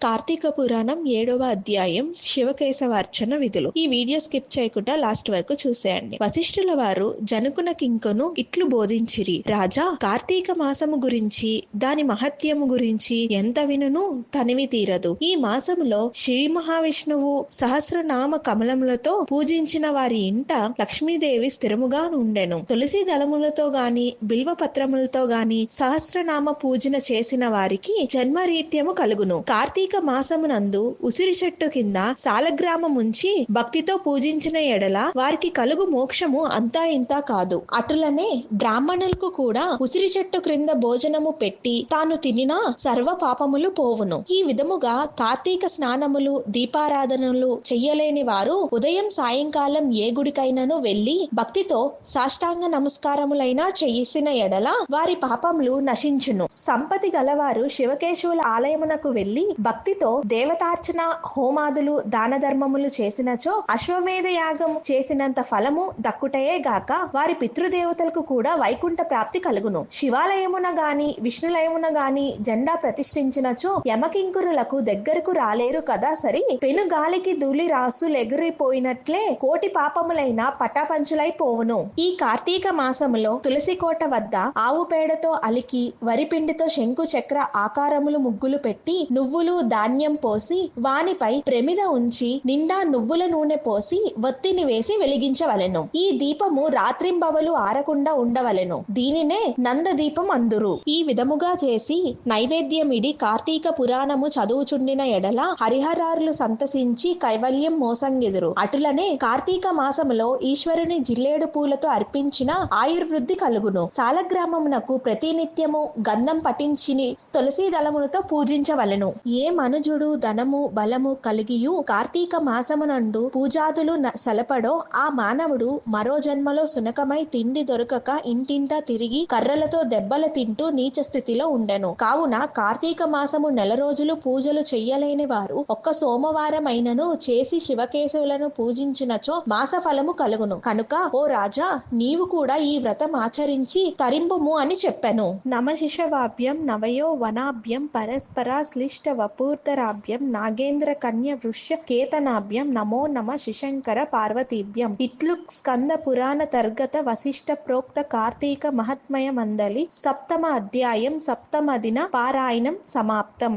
కార్తీక పురాణం ఏడవ అధ్యాయం శివకేశవార్చన విధులు. ఈ వీడియో స్కిప్ చేయకుండా లాస్ట్ వరకు చూసేయండి. వశిష్ఠుల వారు జనకున కింకను ఇట్లు బోధించిరి. రాజా కార్తీక మాసము గురించి దాని మహత్యము గురించి ఎంత వినును తనివి తీరదు. ఈ మాసములో శ్రీ మహావిష్ణువు సహస్రనామ కమలములతో పూజించిన వారి ఇంట లక్ష్మీదేవి స్థిరముగా ఉండెను. తులసి దళములతో గాని బిల్వ పత్రములతో గాని సహస్రనామ పూజన చేసిన వారికి జన్మరీత్యము కలుగును. కార్తీక మాసమునందు ఉసిరి చెట్టు కింద సాలగ్రామం ఉంచి భక్తితో పూజించిన ఎడల వారికి కలుగు మోక్షము అంతా ఇంతా కాదు. అటులనే బ్రాహ్మణులకు కూడా ఉసిరి చెట్టు క్రింద భోజనము పెట్టి తాను తినినా సర్వ పాపములు పోవును. ఈ విధముగా కార్తీక స్నానములు దీపారాధనలు చెయ్యలేని వారు ఉదయం సాయంకాలం ఏ గుడికైనను వెళ్ళి భక్తితో సాష్టాంగ నమస్కారములైనా చేసిన ఎడల వారి పాపములు నశించును. సంపతి గలవారు శివకేశవుల ఆలయమునకు వెళ్ళి భక్తితో దేవతార్చన హోమాదులు దాన ధర్మములు చేసినచో అశ్వమేధ యాగం చేసినంత ఫలము దక్కుటయే గాక వారి పితృదేవతలకు కూడా వైకుంఠ ప్రాప్తి కలుగును. శివాలయమున గాని విష్ణులయమున గాని జెండా ప్రతిష్ఠించినచో యమకింకురులకు దగ్గరకు రాలేరు కదా సరి. పెనుగాలికి ధూళి రాసులెగిరిపోయినట్లే కోటి పాపములైన పటాపంచులైపోవును ఈ కార్తీక మాసములో తులసి కోట వద్ద ఆవు పేడతో అలికి వరిపిండితో శంకు చక్ర ఆకారములు ముగ్గులు పెట్టి నువ్వులు ధాన్యం పోసి వానిపై ప్రమిద ఉంచి నిండా నువ్వుల నూనె పోసి వత్తిని వేసి వెలిగించవలెను. ఈ దీపము రాత్రింబవలు ఆరకుండా ఉండవలెను. దీనినే నంద దీపం అందురు. ఈ విధముగా చేసి నైవేద్యమిడి కార్తీక పురాణము చదువుచుండిన ఎడల హరిహరారులు సంతసించి కైవల్యం మోసంగెదురు. అటులనే కార్తీక మాసములో ఈశ్వరుని జిల్లేడు పూలతో అర్పించిన ఆయుర్వృద్ధి కలుగును. సాలగ్రామమునకు ప్రతినిత్యము గంధం పఠించిని తులసీ దళములతో పూజించవలెను. ఏ మనుజుడు ధనము బలము కలిగియు కార్తీక మాసమునందు పూజాదులు సలపడో ఆ మానవుడు మరో జన్మలో సునకమై తిండి దొరకక ఇంటింటా తిరిగి కర్రలతో దెబ్బలు తింటూ నీచ స్థితిలో ఉండెను. కావున కార్తీక మాసము నెల రోజులు పూజలు చెయ్యలేని వారు ఒక్క సోమవారం చేసి శివకేశవులను పూజించినచో మాస ఫలము కలుగును. కనుక ఓ రాజా నీవు కూడా ఈ వ్రతం ఆచరించి తరింపుము అని చెప్పెను. నమశిషవాభ్యం నవయో వనాభ్యం పరస్పర శ్లిష్ట వపూర్ధరాభ్యం నాగేంద్ర కన్య వృష్య కేతనాభ్యం నమో నమ శిశంకర పార్వతీభ్యం. ఇట్లు స్కంద పురాణ తర్గత వశిష్ట ప్రోక్త కార్తీక మహాత్మయ మందలి సప్తమ అధ్యాయం సప్తమ దిన పారాయణం సమాప్తం.